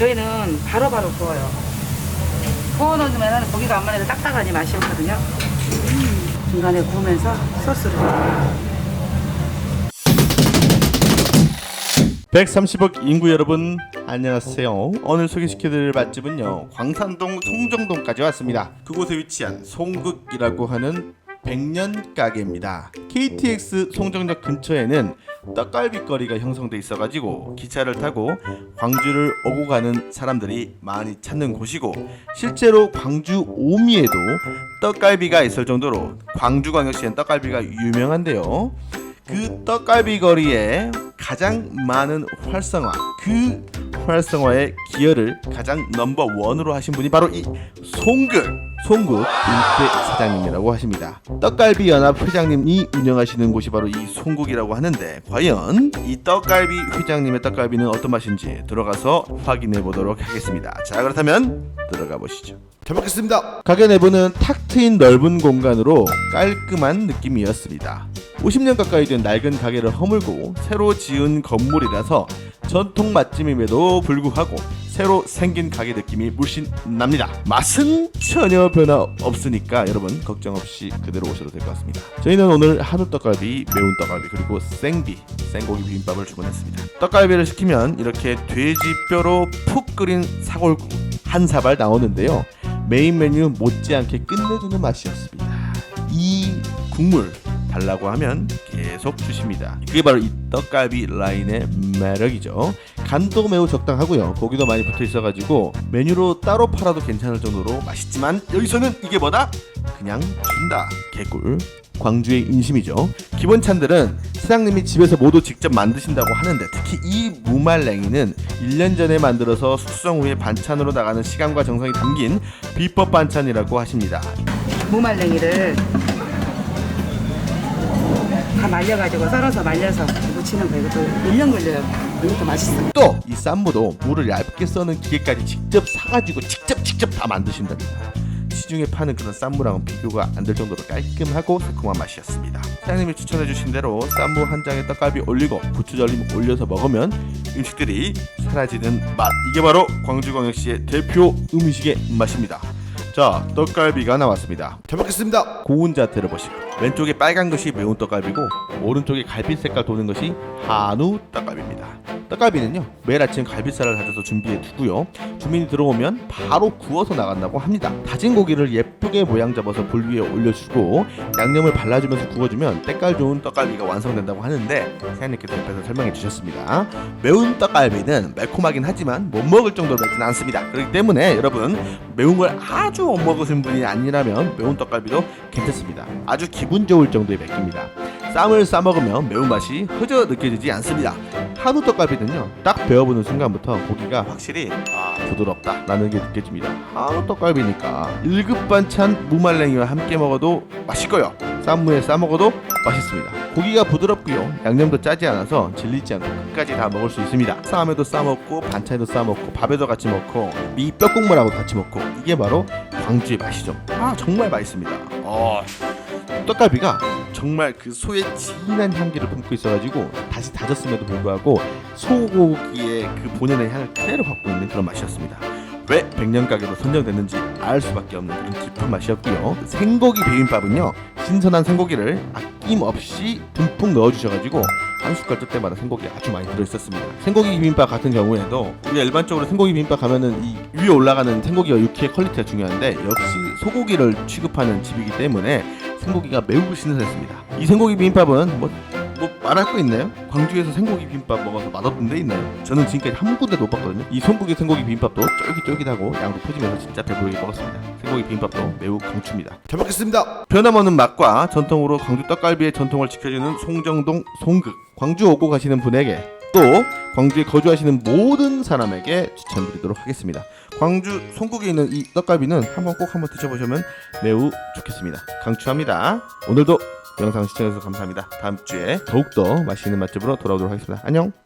저희는 바로바로 구워요. 구워놓으면 고기가 안만해도 딱딱하니 맛이 없거든요. 중간에 구우면서 소스를 130억 인구 여러분 안녕하세요. 오늘 소개시켜드릴 맛집은요 광산동 송정동까지 왔습니다. 그곳에 위치한 송극이라고 하는 백년 가게입니다. KTX 송정역 근처에는 떡갈비거리가 형성돼 있어가지고 기차를 타고 광주를 오고 가는 사람들이 많이 찾는 곳이고 실제로 광주 오미에도 떡갈비가 있을 정도로 광주광역시엔 떡갈비가 유명한데요. 그 떡갈비 거리에 가장 많은 활성화 그 활성화의 기여를 가장 넘버 원으로 하신 분이 바로 이 송극 송극 일대 사장님이라고 하십니다. 떡갈비 연합 회장님이 운영하시는 곳이 바로 이 송극이라고 하는데 과연 이 떡갈비 회장님의 떡갈비는 어떤 맛인지 들어가서 확인해 보도록 하겠습니다. 자 그렇다면 들어가 보시죠. 잘 먹겠습니다. 가게 내부는 탁 트인 넓은 공간으로 깔끔한 느낌이었습니다. 50년 가까이 된 낡은 가게를 허물고 새로 지은 건물이라서 전통 맛집임에도 불구하고 새로 생긴 가게 느낌이 물씬 납니다. 맛은 전혀 변화 없으니까 여러분 걱정 없이 그대로 오셔도 될 것 같습니다. 저희는 오늘 한우 떡갈비, 매운 떡갈비 그리고 생비, 생고기 비빔밥을 주문했습니다. 떡갈비를 시키면 이렇게 돼지뼈로 푹 끓인 사골국 한 사발 나오는데요. 메인 메뉴 못지않게 끝내주는 맛이었습니다. 이 국물 달라고 하면 계속 주십니다. 그게 바로 이 떡갈비 라인의 매력이죠. 간도 매우 적당하고요. 고기도 많이 붙어 있어가지고 메뉴로 따로 팔아도 괜찮을 정도로 맛있지만 여기서는 이게 뭐다? 그냥 준다. 개꿀. 광주의 인심이죠. 기본 찬들은 사장님이 집에서 모두 직접 만드신다고 하는데 특히 이 무말랭이는 1년 전에 만들어서 숙성 후에 반찬으로 나가는 시간과 정성이 담긴 비법 반찬이라고 하십니다. 무말랭이를 다 말려가지고 썰어서 말려서 무치는 거 이것도 1년 걸려요. 이것도 맛있어요. 또이 쌈무도 무를 얇게 써는 기계까지 직접 사가지고 직접 직접 다 만드신답니다. 시중에 파는 그런 쌈무랑은 비교가 안 될 정도로 깔끔하고 새콤한 맛이었습니다. 사장님이 추천해주신 대로 쌈무 한 장에 떡갈비 올리고 부추절임 올려서 먹으면 음식들이 사라지는 맛. 이게 바로 광주광역시의 대표 음식의 맛입니다. 자, 떡갈비가 나왔습니다. 잘 먹겠습니다. 고운 자태를 보시고 왼쪽에 빨간 것이 매운 떡갈비고 오른쪽에 갈빛 색깔 도는 것이 한우 떡갈비입니다. 떡갈비는요 매일 아침 갈비살을 다져서 준비해 두고요 주민이 들어오면 바로 구워서 나간다고 합니다. 다진 고기를 예쁘게 모양 잡아서 불 위에 올려주고 양념을 발라주면서 구워주면 때깔 좋은 떡갈비가 완성된다고 하는데 사장님께서 옆에서 설명해 주셨습니다. 매운 떡갈비는 매콤하긴 하지만 못 먹을 정도로 맵진 않습니다. 그렇기 때문에 여러분 매운 걸 아주 못 먹으신 분이 아니라면 매운 떡갈비도 괜찮습니다. 아주 기분 좋을 정도의 맵기입니다. 쌈을 싸 먹으면 매운맛이 흐져 느껴지지 않습니다. 한우 떡갈비는요 딱 베어보는 순간부터 고기가 확실히 아 부드럽다 라는 게 느껴집니다. 한우 떡갈비니까 1급 반찬 무말랭이와 함께 먹어도 맛있고요. 쌈무에 싸 먹어도 맛있습니다. 고기가 부드럽고요. 양념도 짜지 않아서 질리지 않고 끝까지 다 먹을 수 있습니다. 쌈에도 싸 먹고 반찬에도 싸 먹고 밥에도 같이 먹고 미 뼈국물하고 같이 먹고 이게 바로 광주의 맛이죠. 아 정말 맛있습니다. 어. 떡갈비가 정말 그 소의 진한 향기를 품고 있어가지고 다시 다졌음에도 불구하고 소고기의 그 본연의 향을 그대로 갖고 있는 그런 맛이었습니다. 왜 백년 가게로 선정됐는지 알 수밖에 없는 그런 깊은 맛이었고요. 생고기 비빔밥은요 신선한 생고기를 아낌없이 듬뿍 넣어주셔가지고 한 숟갈 뜰 때마다 생고기 아주 많이 들어있었습니다. 생고기 비빔밥 같은 경우에도 우리가 일반적으로 생고기 비빔밥 가면은 이 위에 올라가는 생고기와 육회의 퀄리티가 중요한데 역시 소고기를 취급하는 집이기 때문에 생고기가 매우 신선했습니다. 이 생고기 비빔밥은 뭐, 뭐 말할 거 있나요? 광주에서 생고기 비빔밥 먹어서 맛없는 데 있나요? 저는 지금까지 한 군데도 못 봤거든요. 이 송국의 생고기 비빔밥도 쫄깃쫄깃하고 양도 퍼지면서 진짜 배부르게 먹었습니다. 생고기 비빔밥도 매우 강추입니다. 잘 먹겠습니다. 변함없는 맛과 전통으로 광주 떡갈비의 전통을 지켜주는 송정동 송극 광주 오고 가시는 분에게 또 광주에 거주하시는 모든 사람에게 추천드리도록 하겠습니다. 광주 송국에 있는 이 떡갈비는 한번 꼭 한번 드셔보시면 매우 좋겠습니다. 강추합니다. 오늘도 영상 시청해주셔서 감사합니다. 다음 주에 더욱더 맛있는 맛집으로 돌아오도록 하겠습니다. 안녕.